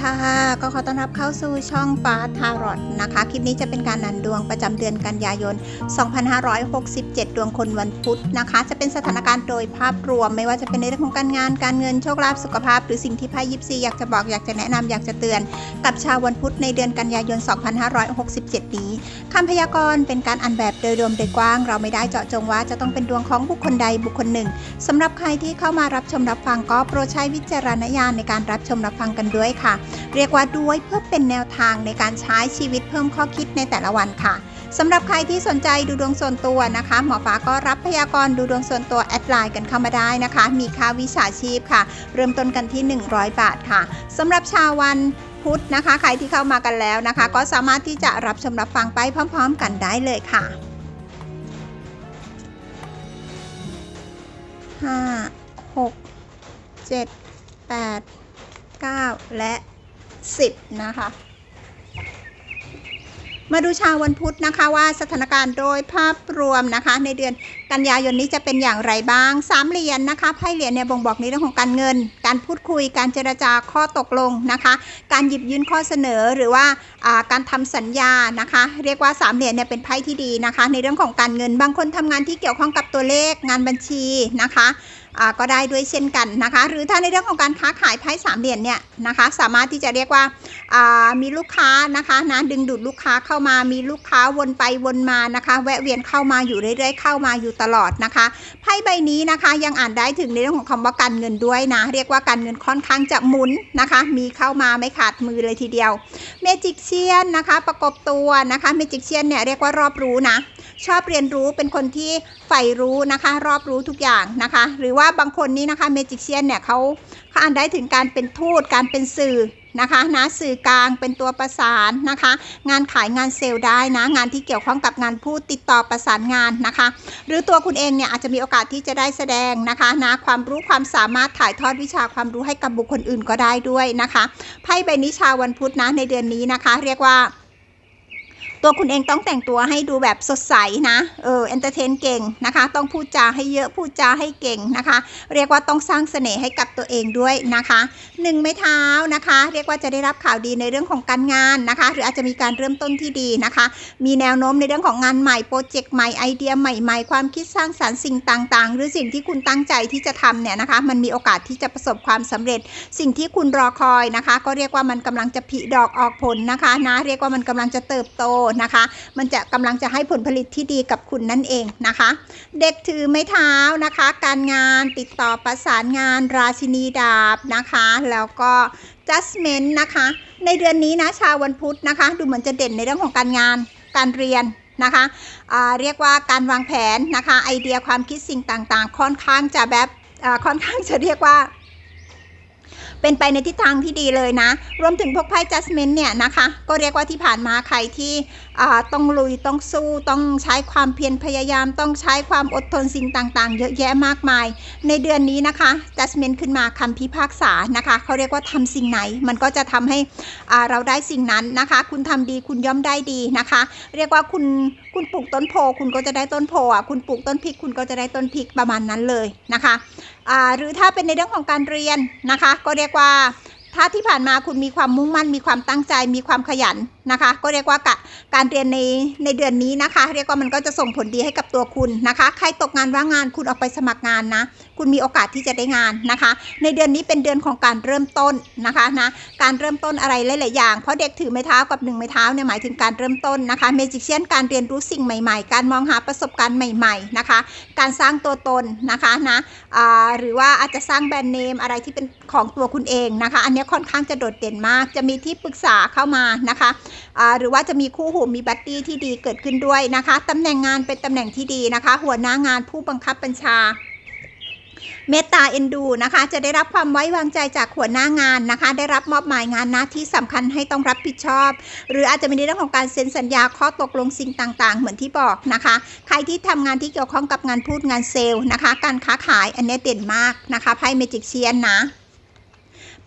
ค่ะ ก็ขอต้อนรับเข้าสู่ช่องฟ้าทารอตนะคะ คลิปนี้จะเป็นการนันดวงประจำเดือนกันยายน 2567 ดวงคนวันพุธนะคะ จะเป็นสถานการณ์โดยภาพรวม ไม่ว่าจะเป็นในเรื่องของการงาน การเงิน โชคลาภ สุขภาพ หรือสิ่งที่ไพ่ยิปซีอยากจะบอก อยากจะแนะนำอยากจะเตือน กับชาววันพุธในเดือนกันยายน 2567 นี้คำพยากรณ์เป็นการอันแบบโดยรวมโดยกว้าง เราไม่ได้เจาะจงว่าจะต้องเป็นดวงของบุคคลใดบุคคลหนึ่งสำหรับใครที่เข้ามารับชมรับฟังก็โปรดใช้วิจารณญาณในการรับชมรับฟังกันด้วยค่ะเรียกว่าด้วยเพื่อเป็นแนวทางในการใช้ชีวิตเพิ่มข้อคิดในแต่ละวันค่ะสำหรับใครที่สนใจดูดวงส่วนตัวนะคะ หมอฟ้าก็รับพยากรณ์ดูดวงส่วนตัวแอดไลน์กันเข้ามาได้นะคะ มีค่าวิชาชีพค่ะ เริ่มต้นกันที่ 100 บาทค่ะสำหรับชาววันพุธนะคะ ใครที่เข้ามากันแล้วนะคะ ก็สามารถที่จะรับชมรับฟังไปพร้อม ๆ กันได้เลยค่ะห้าหกเจ็ดแปดเก้าและ สิบนะคะ มาดูชาววันพุธนะคะว่าสถานการณ์โดยภาพรวมนะคะ ในเดือนกันยายนนี้จะเป็นอย่างไรบ้างสามเหรียญนนะคะไพ่เหรียญเนี่ยบ่งบอกในเรื่องของการเงิน การพูดคุยการเจรจาข้อตกลงนะคะ การหยิบยื่นข้อเสนอหรือว่าการทำสัญญานะคะ เรียกว่าสามเหรียญเนี่ยเป็นไพ่ที่ดีนะคะ ในเรื่องของการเงินบางคนทำงานที่เกี่ยวข้องกับตัวเลขงานบัญชีนะคะ ก็ได้ด้วยเช่นกันนะคะ หรือถ้าในเรื่องของการค้าขายไพ่สามเหรียญเนี่ยนะคะ สามารถที่จะเรียกว่ามีลูกค้านะคะนะดึงดูดลูกค้าเข้ามา มีลูกค้าวนไปวนมานะคะ แวะเวียนเข้ามาอยู่เรื่อย ๆ เข้ามาอยู่ตลอดนะคะไพ่ใบนี้นะคะยังอ่านได้ถึงในเรื่องของคำว่าการเงินด้วยนะ เรียกว่าการเงินค่อนข้างจะหมุนนะคะ มีเข้ามาไม่ขาดมือเลยทีเดียวเมจิกเชียนนะคะ ประกบตัวนะคะเมจิกเชียนเนี่ยเรียกว่ารอบรู้นะ ชอบเรียนรู้เป็นคนที่ใฝ่รู้นะคะ รอบรู้ทุกอย่างนะคะ หรือว่าบางคนนี้นะคะเมจิกเชียนเนี่ยเขาเขาอ่านได้ถึงการเป็นทูตการเป็นสื่อนะคะนะสื่อกลางเป็นตัวประสานนะคะ งานขายงานเซลล์ได้นะงานที่เกี่ยวข้องกับงานพูดติดต่อประสานงานนะคะ หรือตัวคุณเองเนี่ยอาจจะมีโอกาสที่จะได้แสดงนะคะนะความรู้ความสามารถถ่ายทอดวิชาความรู้ให้กับบุคคลอื่นก็ได้ด้วยนะคะไพ่ใบนี้ชาววันพุธนะในเดือนนี้นะคะ เรียกว่า ตัวคุณเองต้องแต่งตัวให้ดูแบบสดใสนะ เออเอนเตอร์เทนเก่งนะคะ ต้องพูดจาให้เยอะพูดจาให้เก่งนะคะ เรียกว่าต้องสร้างเสน่ห์ให้กับตัวเองด้วยนะคะหนึ่งไม้เท้านะคะ เรียกว่าจะได้รับข่าวดีในเรื่องของการงานนะคะ หรืออาจจะมีการเริ่มต้นที่ดีนะคะ มีแนวโน้มในเรื่องของงานใหม่โปรเจกต์ใหม่ไอเดียใหม่ๆ ความคิดสร้างสรรค์สิ่งต่างๆ หรือสิ่งที่คุณตั้งใจที่จะทำเนี่ยนะคะ มันมีโอกาสที่จะประสบความสำเร็จ สิ่งที่คุณรอคอยนะคะ ก็เรียกว่ามันกำลังจะผลิดอกออกผลนะคะนะเรียกว่ามันกำลังจะเติบโตนะคะ มันจะกำลังจะให้ผลผลิตที่ดีกับคุณนั่นเองนะคะ เด็กถือไม้เท้านะคะ การงานติดต่อประสานงานราชินีดาบนะคะ แล้วก็ judgment นะคะ ในเดือนนี้นะชาววันพุธนะคะ ดูเหมือนจะเด่นในเรื่องของการงานการเรียนนะคะอ่าเรียกว่าการวางแผนนะคะ ไอเดียความคิดสิ่งต่างๆ ค่อนข้างจะแบบค่อนข้างจะเรียกว่า เป็นไปในทิศทางที่ดีเลยนะ รวมถึงพวกไพ่ judgment เนี่ยนะคะ ก็เรียกว่าที่ผ่านมาใครที่ต้องลุยต้องสู้ต้องใช้ความเพียรพยายาม ต้องใช้ความอดทนสิ่งต่างๆ เยอะแยะมากมาย ในเดือนนี้นะคะ judgment ขึ้นมาคำพิพากษานะคะเขาเรียกว่าทำสิ่งไหน มันก็จะทำให้เราได้สิ่งนั้นนะคะ คุณทำดีคุณย่อมได้ดีนะคะ เรียกว่าคุณคุณปลูกต้นโพคุณก็จะได้ต้นโพอะคุณปลูกต้นพริกคุณก็จะได้ต้นพริกประมาณนั้นเลยนะคะหรือถ้าเป็นในเรื่องของการเรียนนะคะ ก็เรียกว่า ถ้าที่ผ่านมาคุณมีความมุ่งมั่น มีความตั้งใจ มีความขยันนะคะ ก็เรียกว่ากะการเรียนในในเดือนนี้นะคะ เรียกว่ามันก็จะส่งผลดีให้กับตัวคุณนะคะ ใครตกงานว่างงานคุณออกไปสมัครงานนะ คุณมีโอกาสที่จะได้งานนะคะ ในเดือนนี้เป็นเดือนของการเริ่มต้นนะคะนะ การเริ่มต้นอะไรหลายๆอย่าง เพราะเด็กถือไม้เท้ากับหนึ่งไม้เท้าเนี่ยหมายถึงการเริ่มต้นนะคะ เมจิเชียนการเรียนรู้สิ่งใหม่ ๆ การมองหาประสบการณ์ใหม่ ๆนะคะ การสร้างตัวตนนะคะนะหรือว่าอาจจะสร้างแบรนด์เนมอะไรที่เป็นของตัวคุณเองนะคะ อันนี้ค่อนข้างจะโดดเด่นมาก จะมีที่ปรึกษาเข้ามานะคะอ่าหรือว่าจะมีคู่หูมีบัดดี้ที่ดีเกิดขึ้นด้วยนะคะตำแหน่งงานเป็นตำแหน่งที่ดีนะคะ หัวหน้างานผู้บังคับบัญชาเมตตาเอ็นดูนะคะ จะได้รับความไว้วางใจจากหัวหน้างานนะคะ ได้รับมอบหมายงานหน้าที่สำคัญให้ต้องรับผิดชอบ หรืออาจจะมีในเรื่องของการเซ็นสัญญาข้อตกลงสิ่งต่าง ๆ เหมือนที่บอกนะคะ ใครที่ทำงานที่เกี่ยวข้องกับงานพูดงานเซลล์นะคะ การค้าขายอันนี้เด่นมากนะคะไพ่เมจิกเชียนนะ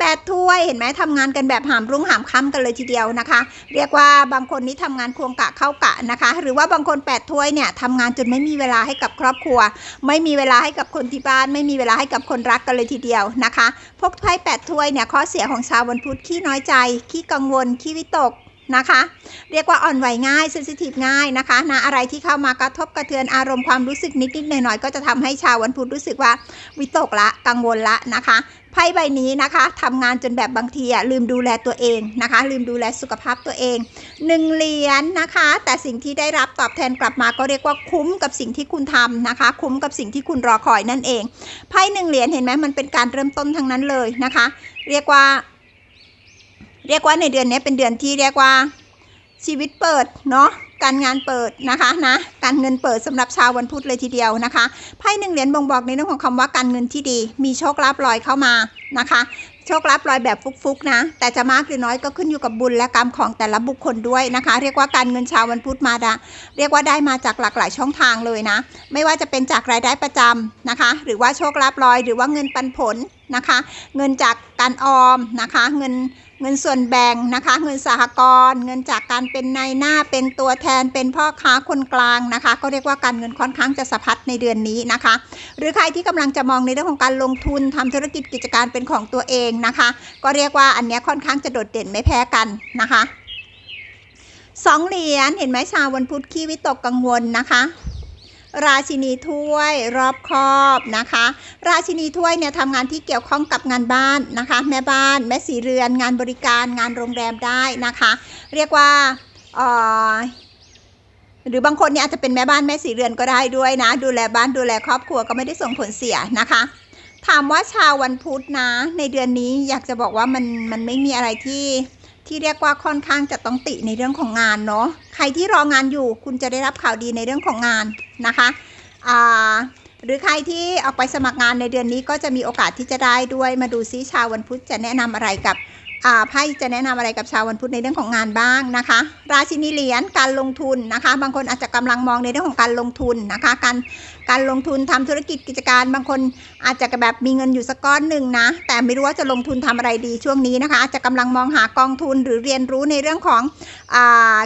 แปดถ้วยเห็นไหมทำงานกันแบบหามรุ่งหามค่ำกันเลยทีเดียวนะคะ เรียกว่าบางคนนี้ทำงานควงกะเข้ากะนะคะ หรือว่าบางคนแปดถ้วยเนี่ยทำงานจนไม่มีเวลาให้กับครอบครัว ไม่มีเวลาให้กับคนที่บ้าน ไม่มีเวลาให้กับคนรักกันเลยทีเดียวนะคะพกไพ่แปดถ้วยเนี่ยข้อเสียของชาววันพุธขี้น้อยใจขี้กังวลขี้วิตกนะคะเรียกว่าอ่อนไหวง่ายเซนซิทีฟง่ายนะคะนะอะไรที่เข้ามากระทบกระเทือนอารมณ์ความรู้สึกนิดๆหน่อยๆก็จะทำให้ชาววันพุธรู้สึกว่าวิตกละกังวลละนะคะ ไพ่ใบนี้นะคะทำงานจนแบบบางทีอะลืมดูแลตัวเองนะคะ ลืมดูแลสุขภาพตัวเองหนึ่งเหรียญนะคะ แต่สิ่งที่ได้รับตอบแทนกลับมาก็เรียกว่าคุ้มกับสิ่งที่คุณทำนะคะ คุ้มกับสิ่งที่คุณรอคอยนั่นเองไพ่หนึ่งเหรียญเห็นไหมมันเป็นการเริ่มต้นทั้งนั้นเลยนะคะ เรียกว่า เรียกว่าในเดือนนี้เป็นเดือนที่เรียกว่าชีวิตเปิดเนาะ การงานเปิดนะคะนะการเงินเปิดสำหรับชาววันพุธเลยทีเดียวนะคะไพ่หนึ่งเหรียญบ่งบอกในเรื่องของคำว่าการเงินที่ดี มีโชคลาภลอยเข้ามานะคะโชคลาภลอยแบบฟุกๆนะ แต่จะมากหรือน้อยก็ขึ้นอยู่กับบุญและกรรมของแต่ละบุคคลด้วยนะคะ เรียกว่าการเงินชาววันพุธมาดาเรียกว่าได้มาจากหลากหลายช่องทางเลยนะ ไม่ว่าจะเป็นจากรายได้ประจำนะคะ หรือว่าโชคลาภลอย หรือว่าเงินปันผล นะคะ เงินจากการออมนะคะ เงินเงินส่วนแบ่งนะคะ เงินสหกรณ์ เงินจากการเป็นนายหน้า เป็นตัวแทน เป็นพ่อค้าคนกลางนะคะ ก็เรียกว่าการเงินค่อนข้างจะสะพัดในเดือนนี้นะคะ หรือใครที่กำลังจะมองในเรื่องของการลงทุนทำธุรกิจกิจการเป็นของตัวเองนะคะ ก็เรียกว่าอันเนี้ยค่อนข้างจะโดดเด่นไม่แพ้กันนะคะสองเหรียญเห็นไหมชาววันพุธขี้วิตกกังวลนะคะ ราชินีถ้วยรอบคอบนะคะ ราชินีถ้วยเนี่ยทำงานที่เกี่ยวข้องกับงานบ้านนะคะ แม่บ้าน แม่สีเรือน งานบริการงานโรงแรมได้นะคะ เรียกว่าเอ่อหรือบางคนเนี่ยอาจจะเป็นแม่บ้านแม่สีเรือนก็ได้ด้วยนะ ดูแลบ้านดูแลครอบครัวก็ไม่ได้ส่งผลเสียนะคะ ถามว่าชาววันพุธนะ ในเดือนนี้อยากจะบอกว่ามันมันไม่มีอะไรที่ ที่เรียกว่าค่อนข้างจะต้องติในเรื่องของงานเนาะใครที่รองานอยู่คุณจะได้รับข่าวดีในเรื่องของงานนะคะอ่าหรือใครที่ออกไปสมัครงานในเดือนนี้ก็จะมีโอกาสที่จะได้ด้วยมาดูซิชาววันพุธจะแนะนำอะไรกับ ไพ่จะแนะนำอะไรกับชาววันพุธในเรื่องของงานบ้างนะคะ ราชินีเหรียญการลงทุนนะคะ บางคนอาจจะกำลังมองในเรื่องของการลงทุนนะคะ การการลงทุนทำธุรกิจกิจการ บางคนอาจจะแบบมีเงินอยู่สักก้อนหนึ่งนะ แต่ไม่รู้ว่าจะลงทุนทำอะไรดีช่วงนี้นะคะ อาจจะกำลังมองหากองทุนหรือเรียนรู้ในเรื่องของอ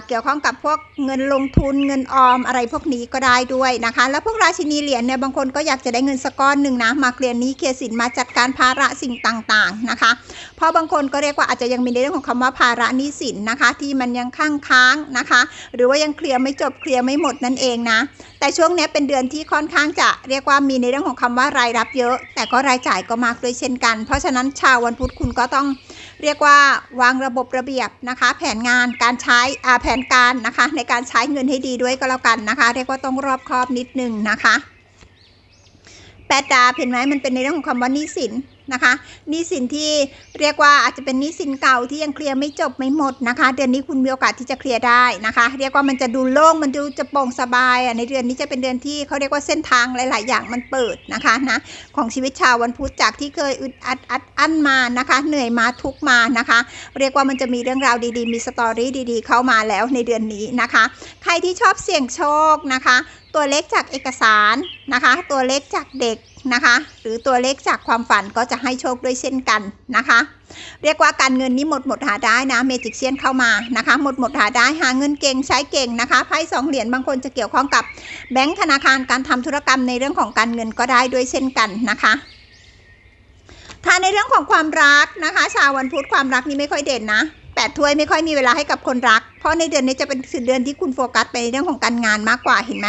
เกี่ยวข้องกับพวกเงินลงทุนเงินออมอะไรพวกนี้ก็ได้ด้วยนะคะ แล้วพวกราชินีเหรียญเนี่ยบางคนก็อยากจะได้เงินสักก้อนหนึ่งนะมาเคลียร์นี้เคลียร์สินมาจัดการภาระสิ่งต่างๆนะคะ เพราะบางคนก็เรียกว่าอาจจะยังมีในเรื่องของคำว่าภาระหนี้สินนะคะ ที่มันยังค้างค้างนะคะ หรือว่ายังเคลียร์ไม่จบเคลียร์ไม่หมดนั่นเองนะ แต่ช่วงนี้เป็นเดือนที่ค่อนข้างจะเรียกว่ามีในเรื่องของคำว่ารายรับเยอะ แต่ก็รายจ่ายก็มากด้วยเช่นกัน เพราะฉะนั้นชาววันพุธคุณก็ต้องเรียกว่าวางระบบระเบียบนะคะ แผนงานการใช้แผนการนะคะ ในการใช้เงินให้ดีด้วยก็แล้วกันนะคะ เรียกว่าต้องรอบคอบนิดนึงนะคะแปดดาเห็นไหมมันเป็นในเรื่องของคำว่าหนี้สิน นะคะหนี้สินที่เรียกว่าอาจจะเป็นหนี้สินเก่าที่ยังเคลียร์ไม่จบไม่หมดนะคะ เดือนนี้คุณมีโอกาสที่จะเคลียร์ได้นะคะ เรียกว่ามันจะดูโล่งมันดูจะโปร่งสบายอะในเดือนนี้จะเป็นเดือนที่เขาเรียกว่าเส้นทางหลาย ๆ อย่างมันเปิดนะคะนะของชีวิตชาววันพุธจากที่เคยอึดอัดอัดอั้นมานะคะ เหนื่อยมาทุกมานะคะ เรียกว่ามันจะมีเรื่องราวดี ๆ มีสตอรี่ดี ๆ เข้ามาแล้วในเดือนนี้นะคะ ใครที่ชอบเสี่ยงโชคนะคะ ตัวเลขจากเอกสารนะคะ ตัวเลขจากเด็กนะคะ หรือตัวเลขจากความฝันก็จะให้โชคด้วยเช่นกันนะคะ เรียกว่าการเงินนี้หมดหมดหาได้นะเมจิกเซียนเข้ามานะคะ หมดหมดหาได้หาเงินเก่งใช้เก่งนะคะไพ่สองเหรียญบางคนจะเกี่ยวข้องกับแบงก์ธนาคารการทำธุรกรรมในเรื่องของการเงินก็ได้ด้วยเช่นกันนะคะถ้าในเรื่องของความรักนะคะ ชาววันพุธความรักนี้ไม่ค่อยเด่นนะแปดถ้วยไม่ค่อยมีเวลาให้กับคนรัก เพราะในเดือนนี้จะเป็นเดือนที่คุณโฟกัสไปในเรื่องของการงานมากกว่าเห็นไหม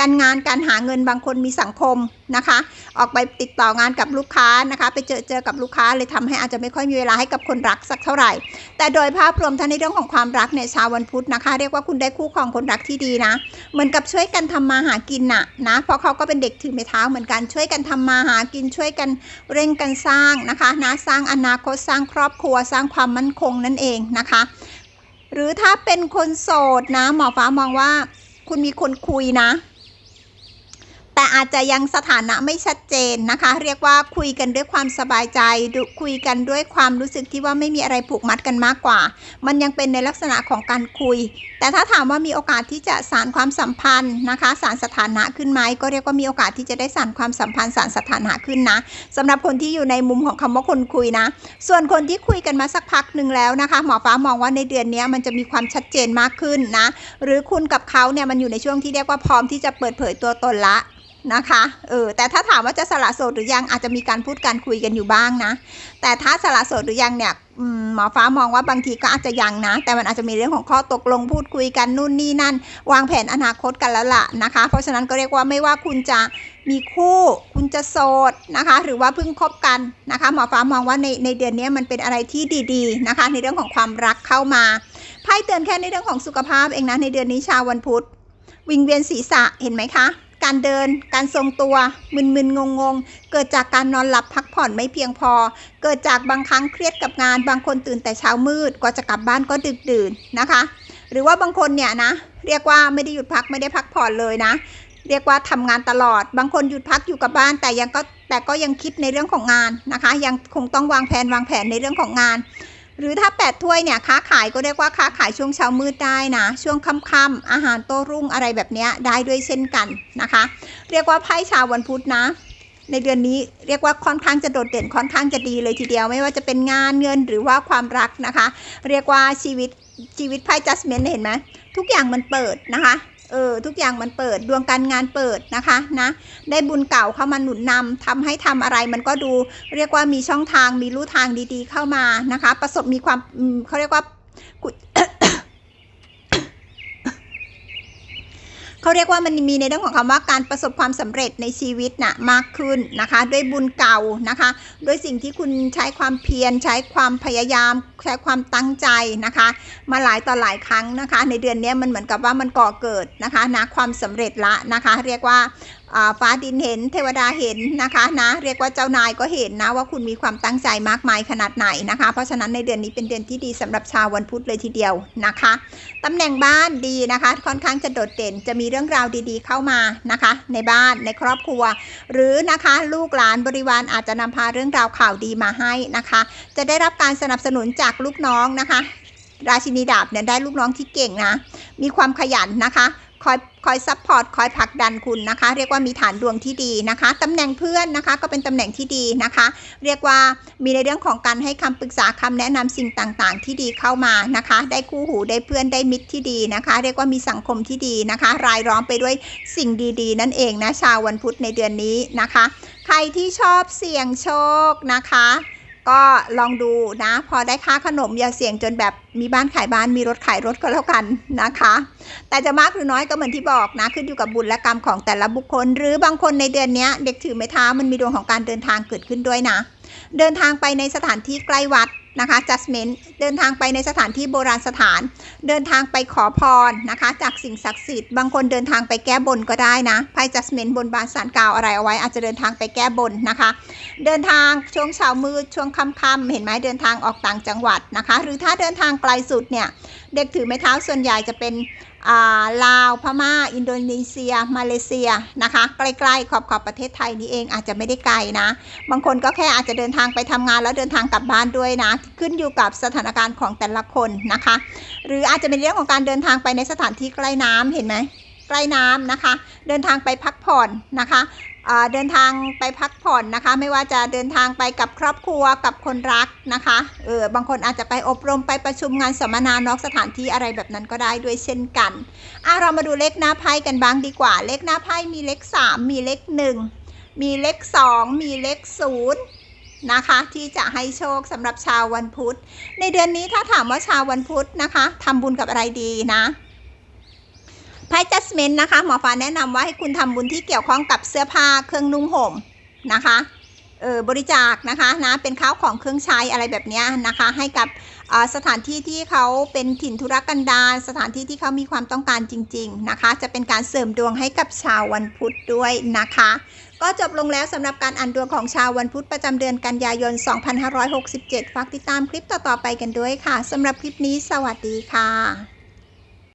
การงานการหาเงินบางคนมีสังคมนะคะ ออกไปติดต่องานกับลูกค้านะคะ ไปเจอเจอกับลูกค้าเลยทำให้อาจจะไม่ค่อยมีเวลาให้กับคนรักสักเท่าไหร่ แต่โดยภาพรวมทั้งในเรื่องของความรักเนี่ยชาววันพุธนะคะ เรียกว่าคุณได้คู่ครองคนรักที่ดีนะเหมือนกับช่วยกันทำมาหากินน่ะนะเพราะเขาก็เป็นเด็กถือไม้เท้าเหมือนกันช่วยกันทำมาหากินช่วยกันเร่งกันสร้างนะคะนะสร้างอนาคตสร้างครอบครัวสร้างความมั่นคงนั่นเองนะคะ หรือถ้าเป็นคนโสดนะ หมอฟ้ามองว่า คุณมีคนคุยนะ อาจจะยังสถานะไม่ชัดเจนนะคะ เรียกว่าคุยกันด้วยความสบายใจคุยกันด้วยความรู้สึกที่ว่าไม่มีอะไรผูกมัดกันมากกว่า มันยังเป็นในลักษณะของการคุย แต่ถ้าถามว่ามีโอกาสที่จะสานความสัมพันธ์นะคะ สารสถานะขึ้นไหมก็เรียกว่ามีโอกาสที่จะได้สานความสัมพันธ์สารสถานะขึ้นนะสำหรับคนที่อยู่ในมุมของคำว่าคนคุยนะ ส่วนคนที่คุยกันมาสักพักหนึ่งแล้วนะคะ หมอฟ้ามองว่าในเดือนนี้มันจะมีความชัดเจนมากขึ้นนะ หรือคุณกับเขาเนี่ยมันอยู่ในช่วงที่เรียกว่าพร้อมที่จะเปิดเผยตัวตนละ นะคะเออแต่ถ้าถามว่าจะสละโสดหรือยังอาจจะมีการพูดการคุยกันอยู่บ้างนะ แต่ถ้าสละโสดหรือยังเนี่ยหมอฟ้ามองว่าบางทีก็อาจจะยังนะ แต่มันอาจจะมีเรื่องของข้อตกลงพูดคุยกันนู่นนี่นั่น วางแผนอนาคตกันแล้วล่ะนะคะ เพราะฉะนั้นก็เรียกว่าไม่ว่าคุณจะมีคู่ คุณจะโสดนะคะ หรือว่าเพิ่งคบกันนะคะ หมอฟ้ามองว่าในในเดือนนี้มันเป็นอะไรที่ดีๆนะคะ ในเรื่องของความรักเข้ามาไพ่เตือนแค่ในเรื่องของสุขภาพเองนะในเดือนนี้ชาววันพุธวิงเวียนศีรษะเห็นไหมคะ การเดิน การทรงตัว มึนๆงงๆเกิดจากการนอนหลับพักผ่อนไม่เพียงพอ เกิดจากบางครั้งเครียดกับงาน บางคนตื่นแต่เช้ามืดกว่าจะกลับบ้านก็ดึกดื่นนะคะ หรือว่าบางคนเนี่ยนะเรียกว่าไม่ได้หยุดพักไม่ได้พักผ่อนเลยนะ เรียกว่าทำงานตลอด บางคนหยุดพักอยู่กับบ้านแต่ยังก็แต่ก็ยังคิดในเรื่องของงานนะคะ ยังคงต้องวางแผนวางแผนในเรื่องของงาน หรือถ้าแปดถ้วยเนี่ยค้าขายก็เรียกว่าค้าขายช่วงเช้ามืดได้นะ ช่วงค่ำๆอาหารโต้รุ่งอะไรแบบนี้ได้ด้วยเช่นกันนะคะ เรียกว่าไพ่ชาววันพุธนะ ในเดือนนี้เรียกว่าค่อนข้างจะโดดเด่นค่อนข้างจะดีเลยทีเดียวไม่ว่าจะเป็นงานเงินหรือว่าความรักนะคะ เรียกว่าชีวิตชีวิตไพ่ judgment เห็นไหมทุกอย่างมันเปิดนะคะ เออทุกอย่างมันเปิดดวงการงานเปิดนะคะนะได้บุญเก่าเข้ามาหนุนนำทำให้ทำอะไรมันก็ดู เรียกว่ามีช่องทางมีลู่ทางดีๆ เข้ามานะคะ ประสบมีความเขาเรียกว่ากุ เขาเรียกว่ามันมีในเรื่องของคำว่าการประสบความสำเร็จในชีวิตน่ะมากขึ้นนะคะ ด้วยบุญเก่านะคะ ด้วยสิ่งที่คุณใช้ความเพียรใช้ความพยายามใช้ความตั้งใจนะคะ มาหลายต่อหลายครั้งนะคะ ในเดือนนี้มันเหมือนกับว่ามันก่อเกิดนะคะนะความสำเร็จละนะคะ เรียกว่า ฟ้าดินเห็นเทวดาเห็นนะคะนะเรียกว่าเจ้านายก็เห็นนะว่าคุณมีความตั้งใจมากมายขนาดไหนนะคะ เพราะฉะนั้นในเดือนนี้เป็นเดือนที่ดีสำหรับชาววันพุธเลยทีเดียวนะคะตำแหน่งบ้านดีนะคะ ค่อนข้างจะโดดเด่นจะมีเรื่องราวดีๆเข้ามานะคะ ในบ้านในครอบครัว หรือนะคะลูกหลานบริวารอาจจะนำพาเรื่องราวข่าวดีมาให้นะคะ จะได้รับการสนับสนุนจากลูกน้องนะคะ ราชินีดาบเนี่ยได้ลูกน้องที่เก่งนะมีความขยันนะคะ คอยคอยซัพพอร์ตคอยผลักดันคุณนะคะ เรียกว่ามีฐานดวงที่ดีนะคะตำแหน่งเพื่อนนะคะก็เป็นตำแหน่งที่ดีนะคะ เรียกว่ามีในเรื่องของการให้คำปรึกษาคำแนะนำสิ่งต่างๆ ที่ดีเข้ามานะคะ ได้คู่หูได้เพื่อนได้มิตรที่ดีนะคะ เรียกว่ามีสังคมที่ดีนะคะ รายล้อมไปด้วยสิ่งดีๆ นั่นเองนะชาววันพุธในเดือนนี้นะคะ ใครที่ชอบเสี่ยงโชคนะคะ ก็ลองดูนะ พอได้ค่าขนมอย่าเสี่ยงจนแบบมีบ้านขายบ้านมีรถขายรถก็แล้วกันนะคะ แต่จะมากหรือน้อยก็เหมือนที่บอกนะ ขึ้นอยู่กับบุญและกรรมของแต่ละบุคคล หรือบางคนในเดือนนี้เด็กถือไม้เท้ามันมีดวงของการเดินทางเกิดขึ้นด้วยนะ เดินทางไปในสถานที่ใกล้วัด นะคะ justment เดินทางไปในสถานที่โบราณสถาน เดินทางไปขอพรนะคะ จากสิ่งศักดิ์สิทธิ์ บางคนเดินทางไปแก้บนก็ได้นะ ไพ่ justment บนบานสารกล่าวอะไรเอาไว้ อาจจะเดินทางไปแก้บนนะคะ เดินทางช่วงเช้ามืดช่วงค่ำๆเห็นไหมเดินทางออกต่างจังหวัดนะคะ หรือถ้าเดินทางไกลสุดเนี่ย เด็กถือไม้เท้าส่วนใหญ่จะเป็น ลาวพม่า อินโดนีเซีย มาเลเซียนะคะ ใกล้ๆขอบขอบประเทศไทยนี่เองอาจจะไม่ได้ไกลนะ บางคนก็แค่อาจจะเดินทางไปทำงานแล้วเดินทางกลับบ้านด้วยนะ ขึ้นอยู่กับสถานการณ์ของแต่ละคนนะคะ หรืออาจจะเป็นเรื่องของการเดินทางไปในสถานที่ใกล้น้ำเห็นไหมใกล้น้ำนะคะ เดินทางไปพักผ่อนนะคะ เดินทางไปพักผ่อนนะคะ ไม่ว่าจะเดินทางไปกับครอบครัวกับคนรักนะคะเออบางคนอาจจะไปอบรมไปประชุมงานสัมมนานอกสถานที่อะไรแบบนั้นก็ได้ด้วยเช่นกันอะเรามาดูเลขหน้าไพ่กันบ้างดีกว่า เลขหน้าไพ่มีเลขสามมีเลขหนึ่งมีเลขสองมีเลขศูนย์นะคะที่จะให้โชคสำหรับชาววันพุธ ในเดือนนี้ถ้าถามว่าชาววันพุธนะคะทำบุญกับอะไรดีนะ ไพ่จัสเมนนะคะ หมอฟ้าแนะนำว่าให้คุณทำบุญที่เกี่ยวข้องกับเสื้อผ้าเครื่องนุ่งห่มนะคะเออบริจาคนะคะนะเป็นข้าวของเครื่องใช้อะไรแบบเนี้ยนะคะ ให้กับอ่าสถานที่ที่เขาเป็นถิ่นธุรกันดารสถานที่ที่เขามีความต้องการจริง ๆนะคะ จะเป็นการเสริมดวงให้กับชาววันพุธด้วยนะคะ ก็จบลงแล้วสำหรับการอ่านดวงของชาววันพุธประจำเดือนกันยายน 2567 ฝากติดตามคลิปต่อๆไปกันด้วยค่ะสำหรับคลิปนี้สวัสดีค่ะ